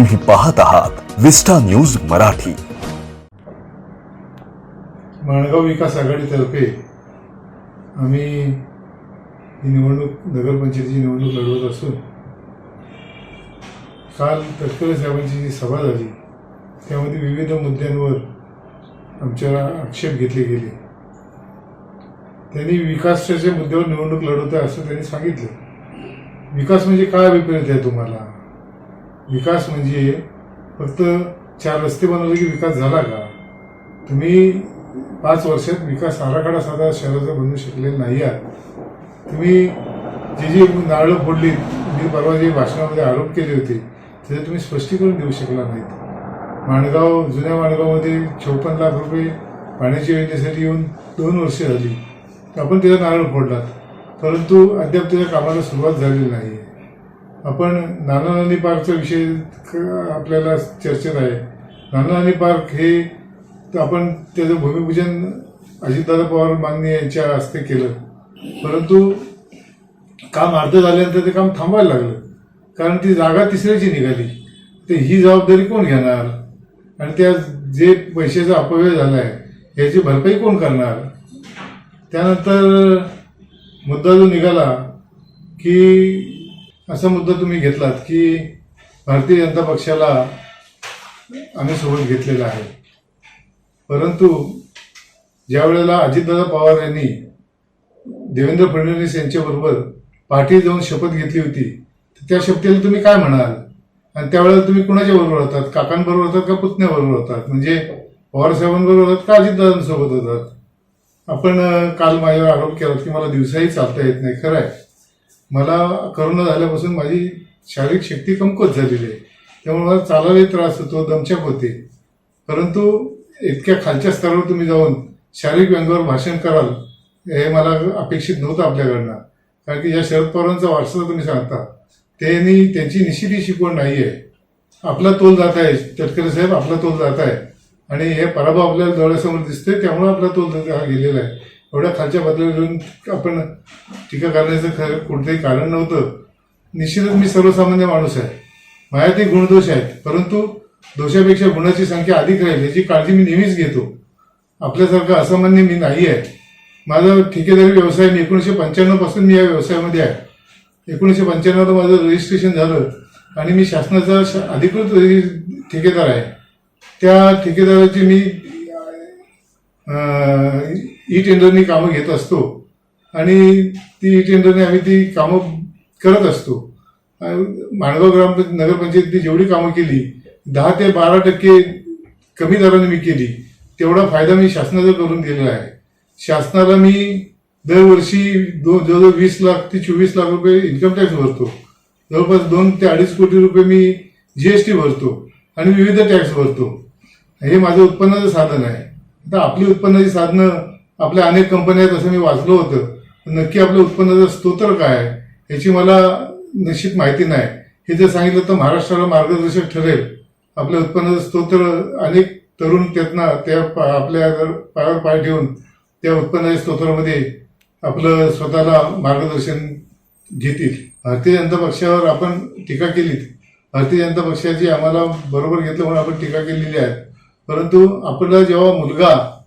तुम्ही पाहत आहात विस्टा न्यूज मराठी. माणगाव विकास आघाडीतर्फे आम्ही ही निवडणूक नगरपंचायतीची निवडणूक लढवत असून काल तटकरे साहेबांची जी सभा झाली त्यामध्ये विविध मुद्द्यांवर आमच्या आक्षेप घेतले गेले. त्यांनी विकासाच्या मुद्द्यावर निवडणूक लढवत आहे असं त्यांनी सांगितलं. विकास म्हणजे काय अभिप्रेत आहे तुम्हाला? विकास म्हणजे फक्त चार रस्ते बनवले की विकास झाला का? तुम्ही पाच वर्षात विकास आराखडा साधा शहराचा बनवू शकलेला नाही आहात तुम्ही जे जी नारळं फोडली मी परवा जे भाषणामध्ये आरोप केले होते त्याचे तुम्ही स्पष्टीकरण देऊ शकला नाहीत. माणगाव जुन्या माणगावमध्ये चौपन्न लाख रुपये पाण्याच्या योजनेसाठी येऊन दोन वर्षे झाली. आपण त्याचा नारळ फोडलात परंतु अद्याप त्याच्या कामाला सुरुवात झालेली नाही आपण नाना नानी पार्कचा विषय क- आपल्याला चर्चेत आहे. नाना नानी पार्क हे तर आपण त्याचं भूमिपूजन अजितदादा पवार माननीय यांच्या हस्ते केलं. परंतु काम अर्ध झाल्यानंतर ते काम थांबायला लागलं. कारण ती जागा तिसऱ्याची निघाली. तर ही जबाबदारी कोण घेणार? आणि त्या जे पैशाचा अपव्यय झाला आहे याची भरपाई कोण करणार? त्यानंतर मुद्दा जो निघाला की असा मुद्दा तुम्ही घेतलात की भारतीय जनता पक्षाला आम्ही सोबत घेतलेला आहे. परंतु ज्या वेळेला अजितदादा पवार यांनी देवेंद्र फडणवीस यांच्याबरोबर पाठी जाऊन शपथ घेतली होती तर त्या शपथेला तुम्ही काय म्हणाल? आणि त्यावेळेला तुम्ही कुणाच्या बरोबर होतात? काकांबरोबर होतात का पुतण्याबरोबर होतात? म्हणजे पवार साहेबांबरोबर होतात का अजितदादांसोबत होतात? आपण काल माझ्यावर आरोप केला की मला दिवसाही चालता येत नाही खरं आहे. मला करोना झाल्यापासून माझी शारीरिक शक्ती कमकुवत झालेली आहे. त्यामुळे मला चालायलाही त्रास होतो दमछाक होते. परंतु इतक्या खालच्या स्तरावर तुम्ही जाऊन शारीरिक व्यंगावर भाषण कराल हे मला अपेक्षित नव्हतं आपल्याकडनं. कारण की या शरद पवारांचा वारसा तुम्ही सांगता त्यांनी त्यांची निशिती शिकवण नाही आहे. आपला तोल जात आहे तटकरे साहेब आपला तोल जात आहे. आणि हे पराभव आपल्याला डोळ्यासमोर दिसते त्यामुळे आपला तोल जात- हा गेलेला आहे. एवढ्या खालच्या बदल्यावर आपण टीका करण्याचं खरं कोणतंही कारण नव्हतं. निश्चितच मी सर्वसामान्य माणूस आहे. माझ्यातही गुणदोष आहेत परंतु दोषापेक्षा गुणाची संख्या अधिक राहील याची काळजी मी नेहमीच घेतो. आपल्यासारखं असामान्य मी नाही आहे. माझा ठेकेदारी व्यवसाय मी एकोणीसशे पंच्याण्णवपासून मी या व्यवसायामध्ये आहे. एकोणीसशे पंच्याण्णवला माझं रजिस्ट्रेशन झालं आणि मी शासनाचा शा अधिकृत ठेकेदार आहे. त्या ठेकेदाराची मी ई टेंडरनी कामं घेत असतो. आणि ती ई टेंडरने आम्ही ती कामं करत असतो. माणगाव ग्राम नगरपंचायतीने जेवढी कामं केली दहा ते बारा टक्के कमी दराने मी केली तेवढा फायदा मी शासनाचा करून दिलेला आहे. शासनाला मी दरवर्षी दो जवळजवळ वीस लाख ते चोवीस लाख रुपये इन्कम टॅक्स भरतो. जवळपास दोन ते अडीच कोटी रुपये मी जीएसटी भरतो आणि विविध टॅक्स भरतो. हे माझं उत्पन्नाचं साधन आहे. आता आपली उत्पन्नाची साधनं आपल्या अनेक कंपन्या आहेत असं मी वाचलं होतं. नक्की आपलं उत्पन्नाचं स्तोत्र काय आहे याची मला निश्चित माहिती नाही. हे जर सांगितलं तर महाराष्ट्राला मार्गदर्शक ठरेल. आपल्या उत्पन्नाचं स्तोत्र अनेक तरुण त्यातनं त्या पा- आपल्या पायावर पाय ठेवून त्या उत्पन्नाच्या स्तोत्रामध्ये आपलं स्वतःला मार्गदर्शन घेतील. भारतीय जनता पक्षावर आपण टीका केलीत. भारतीय जनता पक्षाची आम्हाला बरोबर घेतलं म्हणून आपण टीका केलेली आहे. परंतु आपला जेव्हा मुलगा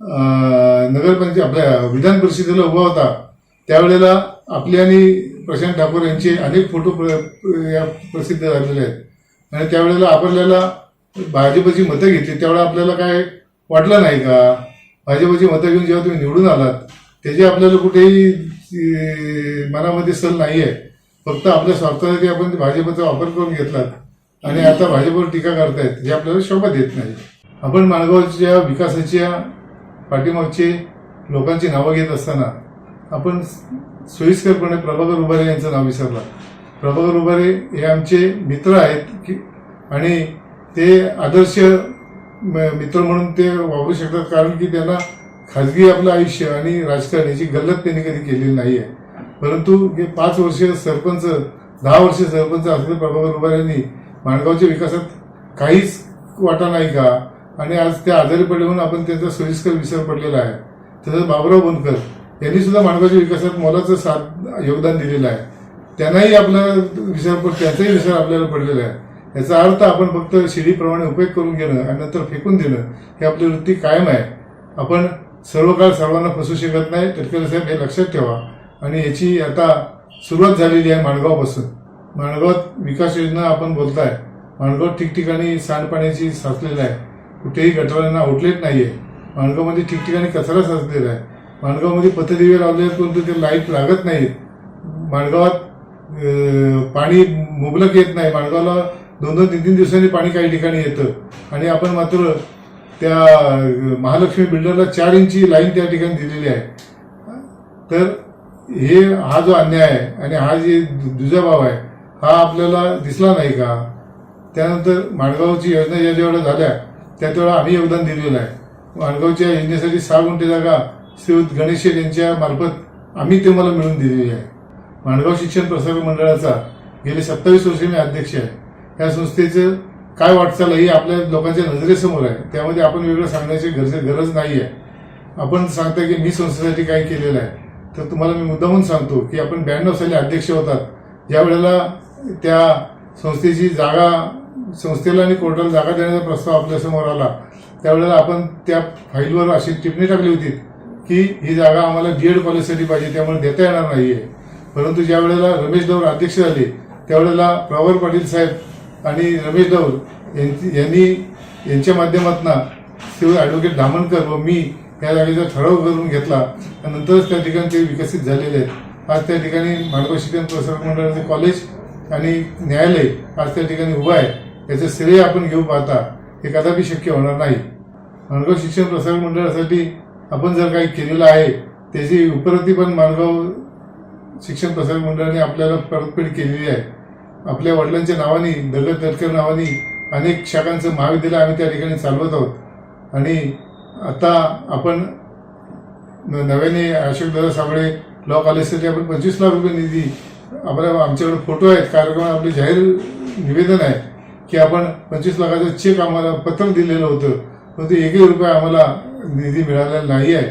नगरपंच नगरपंचायत आपल्या विधान परिषदेला उभा होता. त्यावेळेला आपले आणि प्रशांत ठाकूर यांचे अनेक फोटो प्र- या प्रसिद्ध झालेले आहेत. आणि त्यावेळेला आपल्याला भाजपची मतं घेतली. त्यावेळेला आपल्याला काय वाटलं नाही का? भाजपची मतं घेऊन जेव्हा तुम्ही निवडून आलात त्याची आपल्याला कुठेही मनामध्ये सल नाही आहे फक्त आपल्या स्वार्थासाठी आपण भाजपचा वापर करून घेतलात. आणि आता भाजपवर टीका करतायत जे आपल्याला शोभा देत नाही. आपण माणगावच्या विकासाच्या पाठीमागचे लोकांची नावं घेत असताना आपण सोयीस्करपणे प्रभाकर उभारे यांचं नाव विसरला. प्रभाकर उभारे हे आमचे मित्र आहेत की आणि ते आदर्श मित्र म्हणून ते वापरू शकतात कारण की त्यांना खाजगी आपलं आयुष्य आणि राजकारण याची गल्लत त्यांनी कधी केलेली नाही आहे परंतु हे पाच वर्ष सरपंच दहा वर्ष सरपंच असलेले प्रभाकर उभारे यांनी माणगावच्या विकासात काहीच वाटा नाही का? आणि आज ते आजारी पडले म्हणून आपण त्याचा सोयीस्कर विसर पडलेला आहे. तसंच बाबुराव बोनकर यांनी सुद्धा माणगावच्या विकासात मोलाचं साथ योगदान दिलेलं आहे. त्यांनाही आपला विसर पड त्याचाही विसर आपल्याला पडलेला आहे. याचा अर्थ आपण फक्त शिडीप्रमाणे उपयोग करून घेणं आणि नंतर फेकून देणं ही आपली वृत्ती कायम आहे. आपण सर्व काळ सर्वांना फसू शकत नाही. तटकरे साहेब हे लक्षात ठेवा. आणि याची आता सुरुवात झालेली आहे माणगावपासून. माणगावात विकास योजना आपण बोलताय. माणगाव ठिकठिकाणी सांडपाण्याची साचलेलं आहे. कुठेही गटारांना आउटलेट आहे माणगावमध्ये ठिकठिकाणी कचरा साचलेला आहे. माणगावमध्ये पथदिवे लावले आहेत परंतु ते लाइट लागत नाहीत माणगावात पाणी मुबलक येत नाही. माणगावला दोन दोन तीन तीन दिवसांनी पाणी काही ठिकाणी येतं. आणि आपण मात्र त्या महालक्ष्मी बिल्डरला चार इंची लाईन त्या ठिकाणी दिलेली आहे. तर हे हा जो अन्याय आहे आणि हा जे दुजाभाव आहे हा आपल्याला दिसला नाही का? त्यानंतर माणगावची योजना ज्या जेवढ्या झाल्या त्यात वेळा आम्ही योगदान दिलेलं आहे. माणगावच्या योजनेसाठी सहा गुंठे जागा श्रीयुत गणेश यांच्या मार्फत आम्ही ते मला मिळून दिलेली आहे. माणगाव शिक्षण प्रसारक मंडळाचा गेले सत्तावीस वर्षे मी अध्यक्ष आहे. या संस्थेचं काय वाटचाल आहे ही आपल्या लोकांच्या नजरेसमोर आहे. त्यामध्ये आपण वेगळं सांगण्याची गरजे गरज नाही आहे आपण सांगता की मी संस्थेसाठी काय केलेलं आहे. तर तुम्हाला मी मुद्दामून सांगतो की आपण ब्याण्णव साली अध्यक्ष होतात. ज्या वेळेला त्या संस्थेची जागा संस्थेला आणि कोर्टाला जागा देण्याचा प्रस्ताव आपल्यासमोर आला त्यावेळेला आपण त्या फाईलवर अशी टिप्पणी टाकली होती की ही जागा आम्हाला डीएड कॉलेजसाठी पाहिजे त्यामुळे देता येणार नाहीये. परंतु ज्या वेळेला रमेश दौर अध्यक्ष झाले त्यावेळेला प्रवर पाटील साहेब आणि रमेश दौर यांनी यांच्या माध्यमातून शिव ॲडव्होकेट धामणकर व मी या जागेचा ठराव करून घेतला. नंतरच त्या ठिकाणी ते विकसित झालेले आहेत. आज त्या ठिकाणी माणगाव शिक्षण प्रसारक मंडळाचे कॉलेज आणि न्यायालय आज त्या ठिकाणी उभं आहे. याचं श्रेय आपण घेऊ पाहता. हे कदापि शक्य होणार नाही. माणगाव शिक्षण प्रसार मंडळासाठी आपण जर काही केलेलं आहे त्याची उपरती पण माणगाव शिक्षण प्रसार मंडळाने आपल्याला परतफेड केलेली आहे. आपल्या वडिलांच्या नावाने दगड दटकर नावाने अनेक शाखांचं महाविद्यालय आम्ही त्या ठिकाणी चालवत आहोत. आणि आता आपण नव्याने अशोक दादा साबळे लॉ कॉलेजसाठी आपण पंचवीस लाख रुपये निधी आपल्या आमच्याकडे फोटो आहेत. कार्यक्रमात आपले जाहीर निवेदन आहे. की आपण पंचवीस लाखाचं चेक आम्हाला पत्र दिलेलं होतं. परंतु एकही रुपये आम्हाला निधी मिळालेला नाही आहे.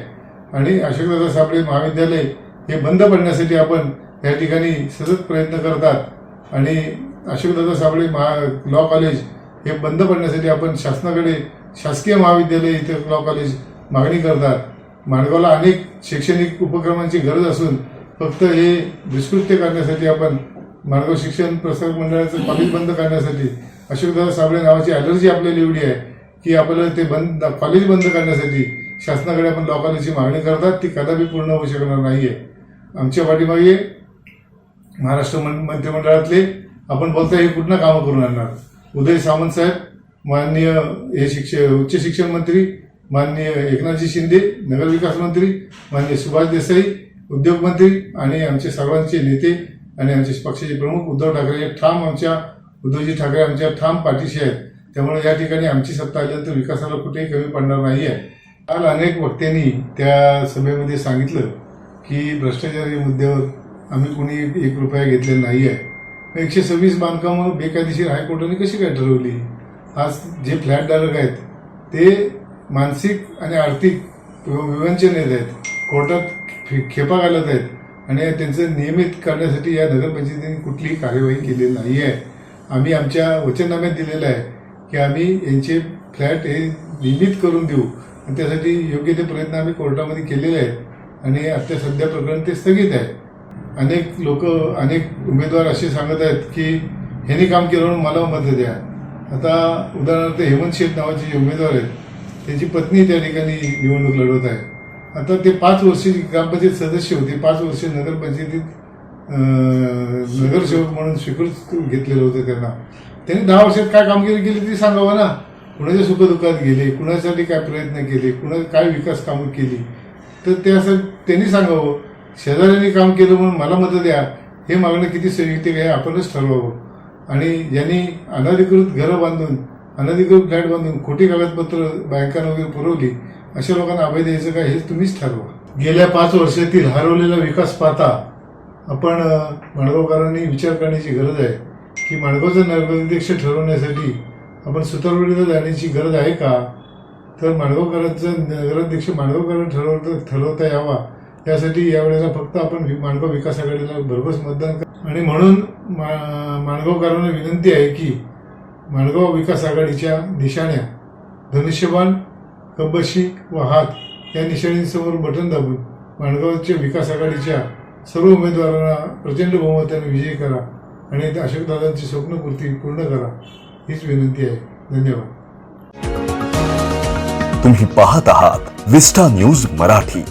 आणि अशोकदादा साबळे महाविद्यालय हे बंद पडण्यासाठी आपण या ठिकाणी सतत प्रयत्न करतात. आणि अशोकदादा साबळे महा लॉ कॉलेज हे बंद पडण्यासाठी आपण शासनाकडे शासकीय महाविद्यालय इथे लॉ कॉलेज मागणी करतात. माणगावला अनेक शैक्षणिक उपक्रमांची गरज असून फक्त हे दुष्कृत्य करण्यासाठी आपण माणगाव शिक्षण प्रसारक मंडळाचं कॉलेज बंद करण्यासाठी अशोकदादा साबळे नावाची ॲलर्जी आपल्याला एवढी आहे की आपल्याला ते बंद कॉलेज बंद करण्यासाठी शासनाकडे आपण लोकांची मागणी करतात ती कदापि पूर्ण होऊ शकणार नाही आहे आमच्या पाठीमागे महाराष्ट्र मं- मंत्रिमंडळातले आपण बोलता हे कुठनं कामं करून आणणार? उदय सामंत साहेब माननीय हे शिक्ष उच्च शिक्षण मंत्री माननीय एकनाथजी शिंदे नगरविकास मंत्री माननीय सुभाष देसाई उद्योगमंत्री आणि आमचे सर्वांचे नेते आणि आमचे पक्षाचे प्रमुख उद्धव ठाकरे हे ठाम आमच्या उद्धवजी ठाकरे आमच्या ठाम पाठीशी आहेत. त्यामुळे या ठिकाणी आमची सत्ता आल्यानंतर विकासाला कुठेही कमी पडणार नाही आहे काल अनेक वक्त्यांनी त्या सभेमध्ये सांगितलं की भ्रष्टाचार या मुद्द्यावर आम्ही कोणी एक रुपया घेतलेला नाही आहे एकशे सव्वीस बांधकामं बेकायदेशीर हायकोर्टाने कशी काय ठरवली? आज जे फ्लॅट धारक आहेत ते मानसिक आणि आर्थिक विवंचन येत आहेत. कोर्टात खेपा घालत आहेत. आणि त्यांचं नियमित करण्यासाठी या नगरपंचायतीने कुठलीही कार्यवाही केलेली नाही आहे आम्ही आमच्या वचननाम्यात दिलेलं आहे की आम्ही यांचे फ्लॅट हे नियमित करून देऊ. आणि त्यासाठी योग्य ते प्रयत्न आम्ही कोर्टामध्ये केलेले आहेत. आणि आता सध्या प्रकरण ते स्थगित आहे. अनेक लोक अनेक उमेदवार असे सांगत आहेत की ह्यांनी काम केलं म्हणून मला मत द्या. आता उदाहरणार्थ हेमंत शेठ नावाचे जे उमेदवार आहेत त्यांची पत्नी त्या ठिकाणी निवडणूक लढवत आहे. आता ते पाच वर्ष ग्रामपंचायत सदस्य होते. पाच वर्ष नगरपंचायतीत नगरसेवक म्हणून स्वीकृत घेतलेलं होतं त्यांना. त्यांनी दहा वर्षात काय कामगिरी केली ती सांगावं ना? कुणाच्या सुखदुःखात गेले कुणासाठी काय प्रयत्न केले कुणा काय विकास कामं केली? तर त्यासाठी त्यांनी सांगावं शेजाऱ्यांनी काम केलं म्हणून मला मदत द्या. हे मागणं किती संयुक्तिक आहे आपणच ठरवावं. आणि ज्यांनी अनधिकृत घरं बांधून अनधिकृत फ्लॅट बांधून खोटी कागदपत्र बँकांना वगैरे पुरवली. अशा लोकांना अभय द्यायचं काय हेच तुम्हीच ठरवा. गेल्या पाच वर्षातील हरवलेला विकास पाहता आपण माणगावकरांनी विचार करण्याची गरज आहे की माणगावचं नगराध्यक्ष ठरवण्यासाठी आपण सुतारवाडीला जाण्याची गरज आहे का? तर माणगावकरांचं नगराध्यक्ष माणगावकरांना ठरवता ठरवता यावा. यासाठी यावेळेला फक्त आपण माणगाव विकास आघाडीला भरघोस मतदान कर आणि म्हणून मा- माणगावकरांना विनंती आहे की माणगाव विकास आघाडीच्या निशाण्या धनुष्यबाण कब्बशी व हात या निशाणींसमोर बटन दाबून माणगावच्या विकास आघाडीच्या सर्व उमेदवारांना प्रचंड बहुमताने विजयी करा आणि अशोकदादांची स्वप्नपूर्ती पूर्ण करा हीच विनंती आहे. धन्यवाद. तुम्ही पाहत आहात विस्टा न्यूज मराठी.